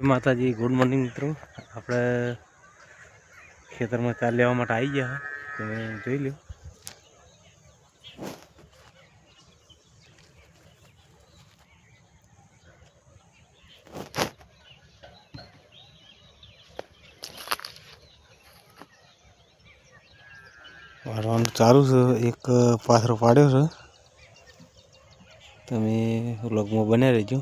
માતાજી good morning મિત્રો. આપણે ખેતરમાં ચાલ લેવા માટે આવી ગયા તમે જોઈ લો વાળવાનું ચાલુ છે. એક પાથરો પાડ્યો છે. તમે વ્લોગમાં બન્યા રહેજો.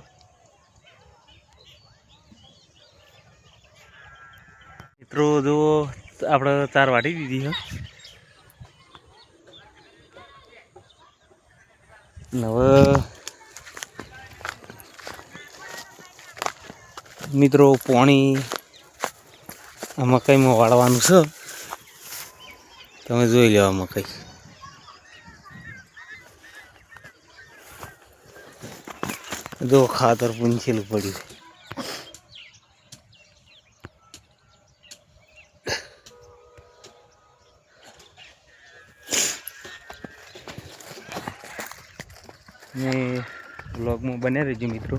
મિત્રો જો આપણે ચાર વાટી દીધી છે હવે મિત્રો, પાણી આ મકાઈમાં વાળવાનું છે? તમે જોઈ લેવા મકાઈ જો ખાતર પૂંછેલું પડ્યું ને બ્લોગમાં બન્યા રહેજો મિત્રો.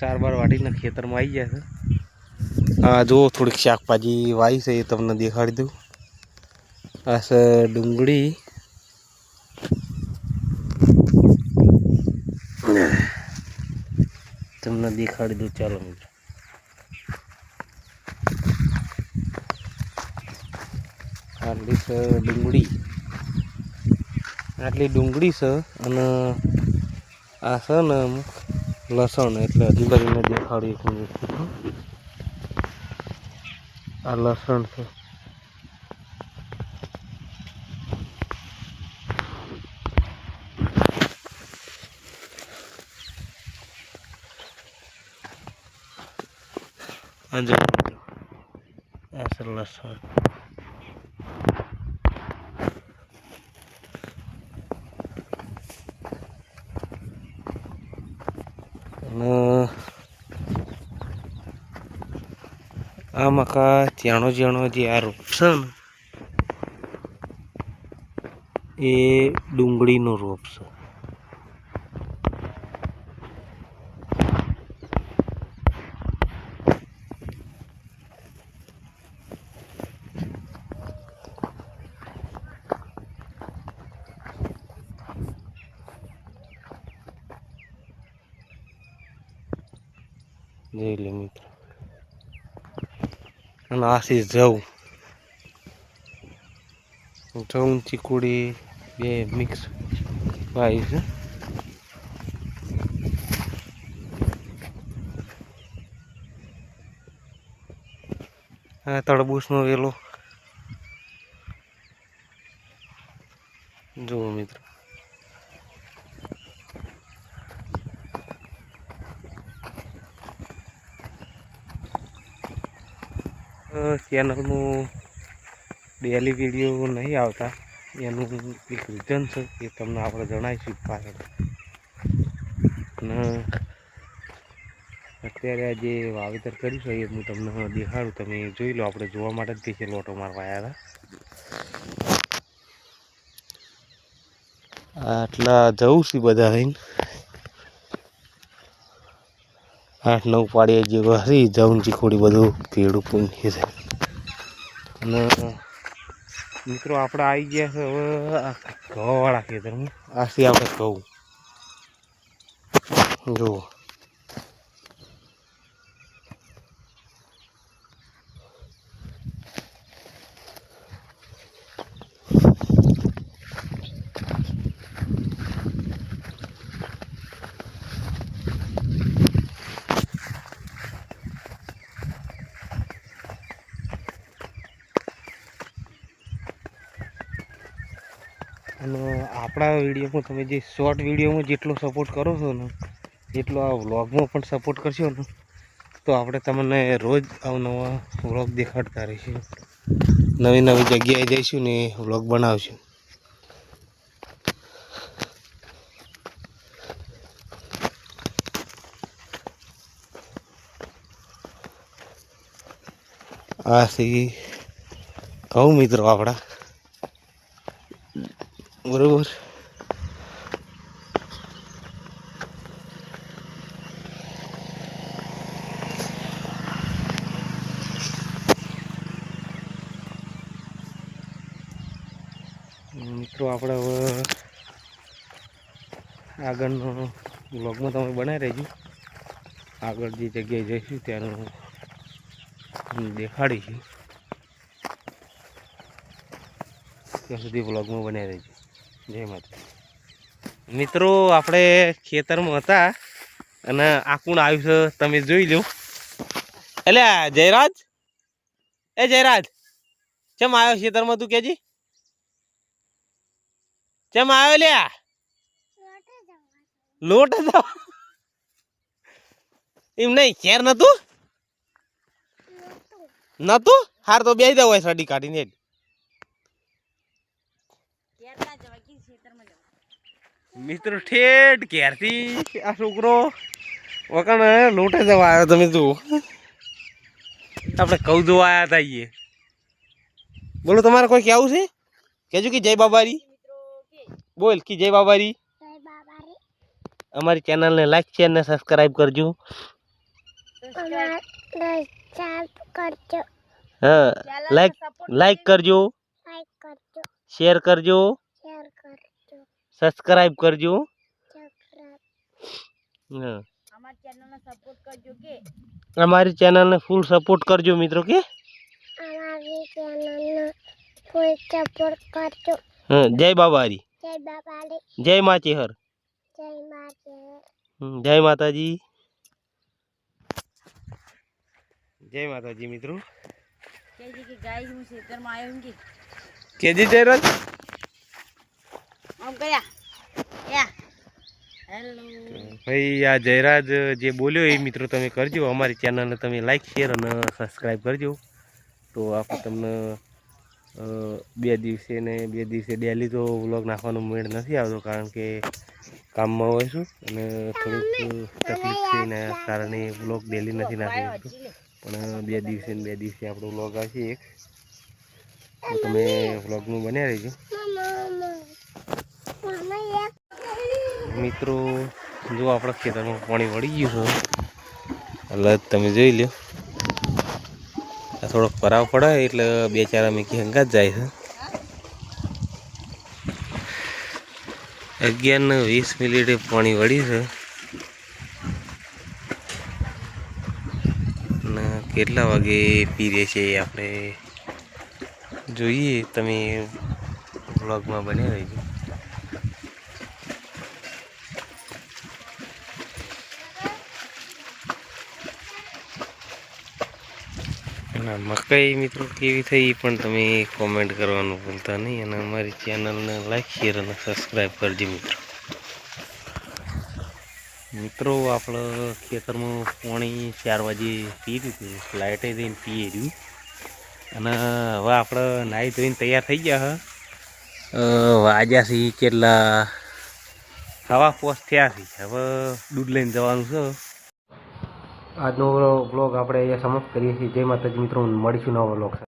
ચાર બાર વાટીના ખેતરમાં આવી ગયા છે. હા જો થોડીક શાકભાજી વાવી છે એ તમને દેખાડી દઉં. આ છે ડુંગળી. તમને દેખાડી દઉં. ચાલો મિત્રો. આટલી છે ડુંગળી. આટલી ડુંગળી છે અને આ છે ને લસણ એટલે હજી કરીને દેખાડી આ લસણ છે. આ આ છે લસણ અને આ મકા ત્યાંનો જ્યાંનો જે આ રોપ છે ને, એ ડુંગળીનો રોપ છે. જોઈ લે મિત્રો. અને આથી જવ જવ ચીકુડી બે મિક્સ ભાઈ છે. આ તડબૂચનો વેલો. જુઓ મિત્રો. ચેનલમાં ડેલી વીડિયો નહીં આવતા. એનું એક રીઝન છે એ તમને આપણે જણાવીશું પાછળ. અને અત્યારે જે વાવેતર કર્યું છે એ હું તમને દેખાડું. તમે જોઈ લો, આપણે જોવા માટે જ પીછે લોટો મારવા આવ્યા હતા. આટલા જવું છે બધા થઈને આઠ, નવ પાડીએ જેવું હરી જવું ચીખોડી બધું ભેડું પૂંખી છે. અને મિત્રો આપણે આવી ગયા છે હવે ઘઉંવાળા ખેતરમાં. આથી આપણે ઘઉં. જુઓ અને આપણા વિડીયોમાં તમે જે શોર્ટ વિડીયોમાં જેટલો સપોર્ટ કરો છો ને, એટલો આ વ્લોગમાં પણ સપોર્ટ કરશો ને, તો આપણે તમને રોજ અવનવા વ્લોગ દેખાડતા રહીશું. નવી નવી જગ્યાએ જઈશું ને વ્લોગ બનાવશું. આ છે કહું મિત્રો આપણા બરોબર. મિત્રો, આપણે હવે આગળનો બ્લોગમાં તમે બનાવી રહેજો. આગળ જે જગ્યાએ જઈશું ત્યાંનું દેખાડીશું. ત્યાં સુધી બ્લોગમાં બનાવી રહેજો. જય માતા મિત્રો, આપણે ખેતરમાં હતા અને આ કોણ આવ્યું છે, તમે જોઈ લો એટલે જયરાજ? એ જયરાજ, કેમ આવ્યો ખેતરમાં તું કેજી? કેમ આવ્યો લ્યા? લોટ હતો એમ નહીં ખેર નતું? નતું? હાર તો બે દઉં હોય, સડી કાઢીને મિત્રો ઠેઠ ઘેરથી આ છોકરો વકણ લોટે જવા આવ્યો તમે જુઓ આપણે કઉ જોવા આવ્યા હતા ઈએ બોલો તમારે કોઈ કેવું છે કેજો કે જય બાબારી બોલ કે જય બાબારી અમારી ચેનલને લાઈક શેર ને સબસ્ક્રાઇબ કરજો. હા લાઈક લાઈક કરજો. શેર કરજો. સબસ્ક્રાઇબ કરજો હા અમારી ચેનલને ફૂલ સપોર્ટ કરજો મિત્રો કે હા જય બાબારી જય માચેહર હમ, જય માતાજી જય માતાજી મિત્રો કેજી જયરાજ ભાઈ, આ જયરાજ જે બોલ્યો એ મિત્રો તમે કરજો. અમારી ચેનલને તમે લાઈક શેર અને સબસ્ક્રાઈબ કરજો. તો આપણે તમને બે દિવસે ને બે દિવસે ડેલી તો વ્લોગ નાખવાનો મેળ નથી આવતો, કારણ કે કામમાં હોય છું અને થોડુંક તકલીફ છે એના કારણે વ્લોગ ડેલી નથી નાખી શકતો. પણ બે દિવસે ને બે દિવસે આપણો વ્લોગ આવશે એક. તો તમે વ્લોગનું બન્યા રહેજો મિત્રો, જો આપણા ખેતરમાં પાણી વળી ગયું છે. એટલે તમે જોઈ લો થોડોક પરાવ પડે એટલે બે ચાર અમે હંગાત જાય છે. અગિયાર ને વીસ મિનિટે પાણી વળી છે. કેટલા વાગે પીરે છે આપણે? જોઈએ, તમે વ્લોગમાં બની રહીજો. અને મકાઈ મિત્રો કેવી થઈ પણ તમે કોમેન્ટ કરવાનું ભૂલતા નહીં અને અમારી ચેનલને લાઈક શેર અને સબસ્ક્રાઈબ કરજો મિત્રો. મિત્રો આપણે ખેતરમાં પાણી ચાર વાગે પી દીધું લાઇટે જઈને પીએ રહ્યું. અને હવે આપણે નાહી ધોઈને તૈયાર થઈ ગયા હ. વાગ્યા છે કેટલા? હવા પોસ્ટ થયા છે. હવે દૂધ લઈને જવાનું છે. આજનો બ્લોગ આપણે અહીંયા સમાપ્ત કરીએ છીએ. જય માતાજી મિત્રો મળીશું નવો બ્લોગ